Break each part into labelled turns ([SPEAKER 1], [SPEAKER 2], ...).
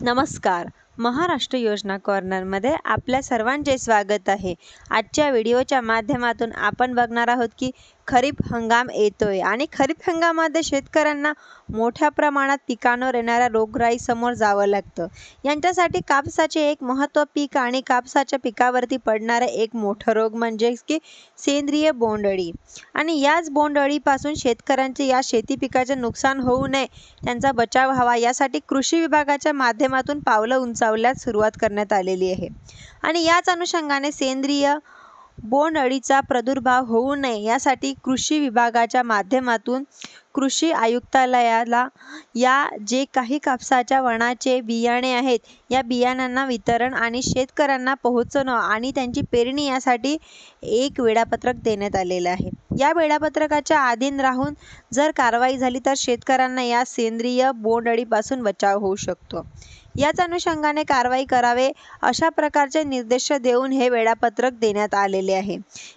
[SPEAKER 1] नमस्कार. महाराष्ट्र योजना कॉर्नरमध्ये आपल्या सर्वांचे स्वागत आहे. आजच्या व्हिडिओच्या माध्यमातून आपण बघणार आहोत की खरीप हंगाम येतोय आणि खरीप हंगामामध्ये शेतकऱ्यांना मोठ्या प्रमाणात पिकांवर येणाऱ्या रोगराई समोर जावं लागतं. यांच्यासाठी कापसाचे एक महत्त्व पीक आणि कापसाच्या पिकावरती पडणारा एक मोठं रोग म्हणजे की सेंद्रिय बोंडअळी. आणि याच बोंडअळीपासून शेतकऱ्यांचे या शेती पिकाचे नुकसान होऊ नये त्यांचा बचाव व्हावा यासाठी कृषी विभागाच्या माध्यमातून पावलं उंचावल्यास सुरुवात करण्यात आलेली आहे. आणि याच अनुषंगाने सेंद्रिय बोंडअळीचा प्रादुर्भाव होऊ नये यासाठी कृषी विभागाच्या माध्यमातून कृषी आयुक्तालयाला या जे काही कापसाच्या वनाचे बियाणे आहेत या बियाणांना वितरण आणि शेतकऱ्यांना पोहोचणं आणि त्यांची पेरणी यासाठी एक वेळापत्रक देण्यात आलेलं आहे. या वेळापत्रकाच्या अधीन राहून जर कारवाई झाली तर शेतकऱ्यांना या सेंद्रिय बोंडअळीपासून बचाव होऊ शकतो. याच अनुषंगाने कारवाई करावे अशा प्रकारचे निर्देश देऊन हे वेळापत्रक देण्यात आलेले आहे.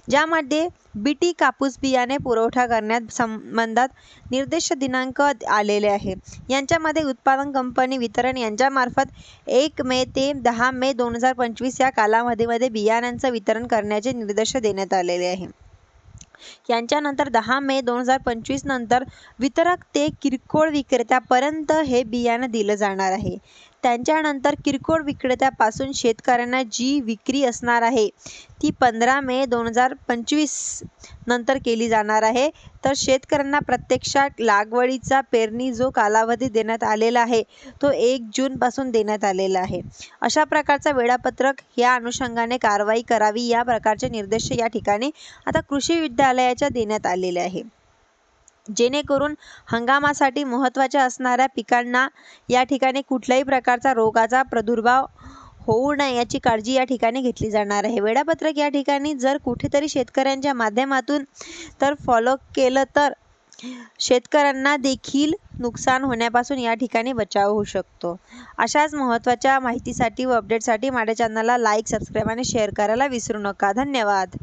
[SPEAKER 1] ज्यामध्ये बीटी कापूस बियाणे पुरवठा करण्यात संबंधात निर्देश दिनांक आलेले आहे. यांच्यामध्ये उत्पादन कंपनी वितरण यांच्यामार्फत एक मे ते दहा मे दोन हजार पंचवीस या कालावधीमध्ये बियाण्यांचं वितरण करण्याचे निर्देश देण्यात आलेले आहे. यांच्यानंतर दहा मे दोन हजार पंचवीस नंतर वितरक ते किरकोळ विक्रेत्यापर्यंत हे बियाणं दिलं जाणार आहे. त्यांच्यानंतर किरकोळ विक्रेत्यापासून शेतकऱ्यांना जी विक्री असणार आहे ती पंधरा मे दोन हजार पंचवीस नंतर केली जाणार आहे. तर शेतकऱ्यांना प्रत्यक्षात लागवडीचा पेरणी जो कालावधी देण्यात आलेला आहे तो एक जूनपासून देण्यात आलेला आहे. अशा प्रकारचा वेळापत्रक या अनुषंगाने कारवाई करावी या प्रकारचे निर्देश या ठिकाणी आता कृषी विद्यालयाच्या देण्यात आलेले आहे. जेणेकरून हंगामासाठी महत्त्वाच्या असणाऱ्या पिकांना या ठिकाणी कुठल्याही प्रकारचा रोगाचा प्रादुर्भाव होऊ नये याची काळजी या ठिकाणी घेतली जाणार आहे. वेळापत्रक या ठिकाणी जर कुठेतरी शेतकऱ्यांच्या माध्यमातून तर फॉलो केलं तर शेतकऱ्यांना देखील नुकसान होण्यापासून या ठिकाणी बचाव होऊ शकतो. अशाच महत्त्वाच्या माहितीसाठी व अपडेटसाठी माझ्या चॅनलला लाईक सबस्क्राईब आणि शेअर करायला विसरू नका. धन्यवाद.